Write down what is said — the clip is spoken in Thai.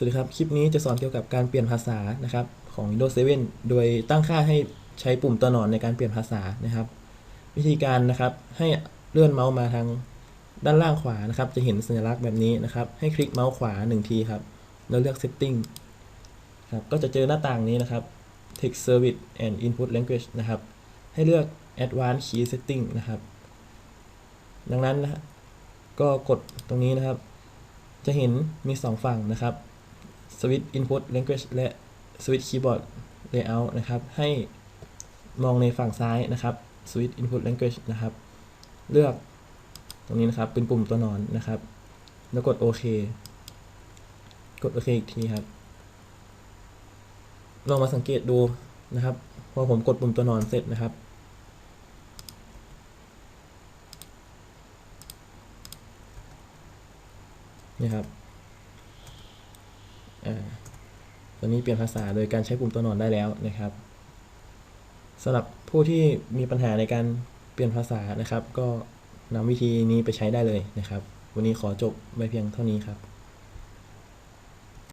สวัสดีครับ คลิปนี้จะสอนเกี่ยวกับการเปลี่ยนภาษานะครับของ Windows 7 โดยตั้งค่าให้ใช้ปุ่มตัวหนอนในการเปลี่ยนภาษานะครับ วิธีการนะครับให้เลื่อนเมาส์มาทางด้านล่างขวานะครับ จะเห็นสัญลักษณ์แบบนี้นะครับ ให้คลิกเมาส์ขวา 1 ทีครับ แล้วเลือก Setting ครับก็จะเจอหน้าต่างนี้นะครับ Text Service and Input Language นะครับ ให้เลือก Advanced Key Setting นะครับ ดังนั้นนะก็กดตรงนี้นะครับ จะเห็นมี 2 ฝั่งนะครับ Switch Input Language และ Switch Keyboard Layout นะครับ ให้มองในฝั่งซ้ายนะครับ Switch Input Language นะครับ เลือกตรงนี้นะครับ เป็นปุ่มตัวนอนนะครับ แล้วกดโอเคกดโอเคอีกทีครับ ลองมาสังเกตดูนะครับ พอผมกดปุ่มตัวนอนเสร็จนะครับ นี่ครับ ตอนนี้เปลี่ยนภาษาโดยการใช้ปุ่มตัวหนอนได้แล้วนะครับสำหรับผู้ที่มีปัญหาในการเปลี่ยนภาษานะครับ ก็นำวิธีนี้ไปใช้ได้เลยนะครับ วันนี้ขอจบไว้เพียงเท่านี้ครับ